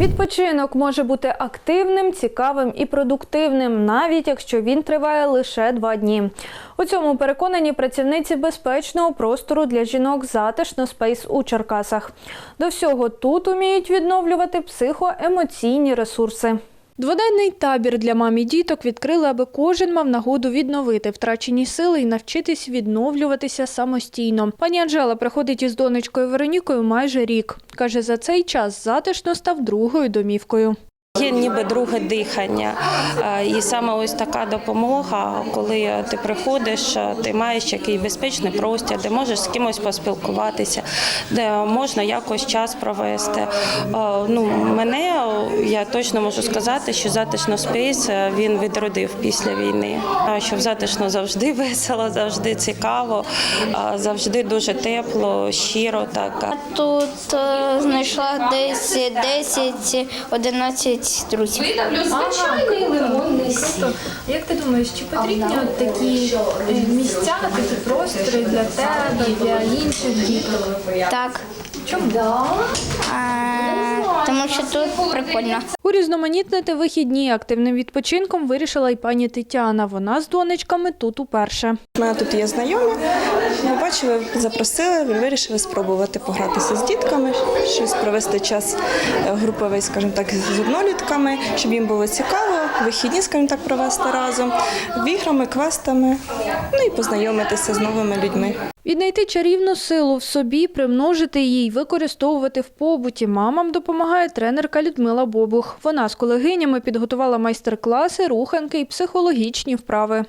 Відпочинок може бути активним, цікавим і продуктивним, навіть якщо він триває лише два дні. У цьому переконані працівниці безпечного простору для жінок затишно спейс у Черкасах. До всього тут уміють відновлювати психоемоційні ресурси. Дводенний табір для мам і діток відкрили, аби кожен мав нагоду відновити втрачені сили і навчитись відновлюватися самостійно. Пані Анжела приходить із донечкою Веронікою майже рік. Каже, за цей час затишно став другою домівкою. Є ніби друге дихання, і саме ось така допомога, коли ти приходиш, ти маєш який безпечний простір, де можеш з кимось поспілкуватися, де можна якось час провести. Ну мене я точно можу сказати, що затишно спейс е, він відродив після війни. Що затишно завжди весело, завжди цікаво, завжди дуже тепло, щиро так. Тут е, знайшла десь 10-11 друзів. Звичайний лимонний сік. Як ти думаєш, чи потрібні от такі е, місця, такі простори для тебе, для інших діток? Так. Чому? А, тому що тут прикольно. Урізноманітнити вихідні активним відпочинком вирішила й пані Тетяна. Вона з донечками тут уперше. У мене тут є знайомі. Побачили, запросили, вирішили спробувати погратися з дітками, щось провести час е, груповий, скажімо так, з однолітками, щоб їм було цікаво, вихідні, скажімо так, провести разом, іграми, квестами, ну і познайомитися з новими людьми. Віднайти чарівну силу в собі, примножити її використовувати в побуті. Мамам допомагає тренерка Людмила Бобух. Вона з колегинями підготувала майстер-класи, руханки і психологічні вправи.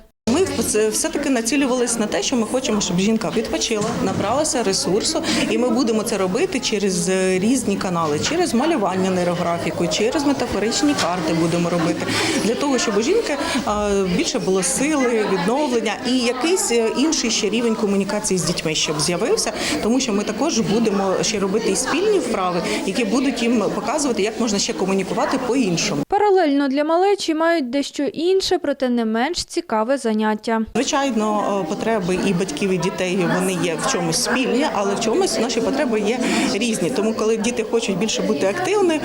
Все-таки націлювалися на те, що ми хочемо, щоб жінка відпочила, набралася ресурсу, і ми будемо це робити через е, різні канали, через малювання нейрографіку, через метафоричні карти будемо робити для того, щоб у жінки е, більше було сили, відновлення і якийсь е, інший ще рівень комунікації з дітьми, щоб з'явився, тому що ми також будемо ще робити і спільні вправи, які будуть їм показувати, як можна ще комунікувати по-іншому. Паралельно для малечі мають дещо інше, проте не менш цікаве заняття. Звичайно, е, потреби і батьків, і дітей вони є в чомусь спільні, але в чомусь наші потреби є різні. Тому, коли діти хочуть більше бути активними,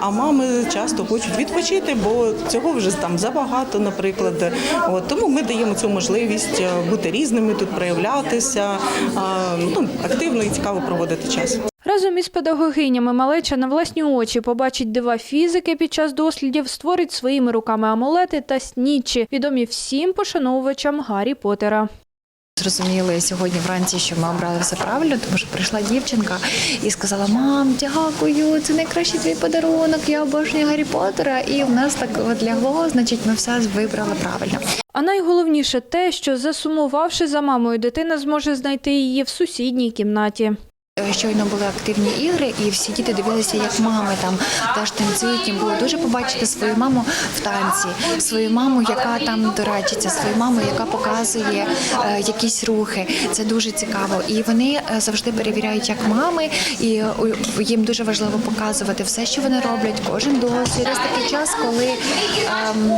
а мами часто хочуть відпочити, бо цього вже там забагато, наприклад. От тому ми даємо цю можливість е, бути різними, тут проявлятися, е, ну активно і цікаво проводити час. Разом із педагогинями малеча на власні очі побачить дива фізики під час дослідів, створить своїми руками амулети та снічі, відомі всім пошановувачам Гаррі Поттера. Зрозуміли сьогодні вранці, що ми обрали все правильно, тому що прийшла дівчинка і сказала: Мам, дякую, це найкращий твій подарунок. Я обожнюю Гаррі Поттера. І в нас так от лягло, значить, ми все вибрали правильно. А найголовніше те, що засумувавши за мамою, дитина зможе знайти її в сусідній кімнаті. Е, Щойно були активні ігри, і всі діти дивилися, як мами там теж танцюють. Їм було дуже побачити свою маму в танці, свою маму, яка там дорачиться, свою маму, яка показує е, якісь рухи. Це дуже цікаво. І вони е, завжди перевіряють, як мами, і е, їм дуже важливо показувати все, що вони роблять, кожен досвід. Ось такий час, коли ем,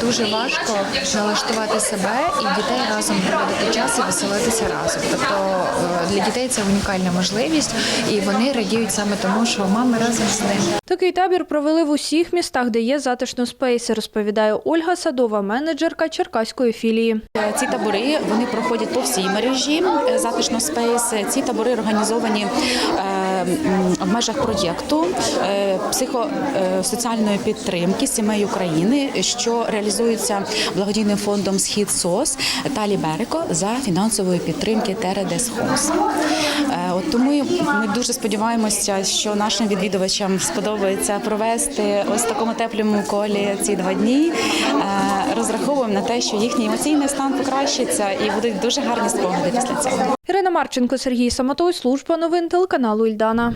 дуже важко налаштувати себе і дітей разом проводити час і веселитися разом. Тобто е, для дітей це унікальна можливість, і вони радіють саме тому, що мами разом з ними. Такий табір провели в усіх містах, де є затишно спейси, розповідає Ольга Садова, менеджерка Черкаської філії. Ці табори вони проходять по всій мережі е, затишно спейс. Ці табори організовані е, в межах проєкту е, психосоціальної підтримки сімей України, що реалізується благодійним фондом Схід СОС та Ліберико за фінансової підтримки Тередес Хос. От тому ми дуже сподіваємося, що нашим відвідувачам сподобається провести ось такому теплому колі ці два дні. Е, Розраховуємо на те, що їхній емоційний стан покращиться і будуть дуже гарні спогади після цього. Ірина Марченко, Сергій Самотой, служба новин телеканалу Ільдана.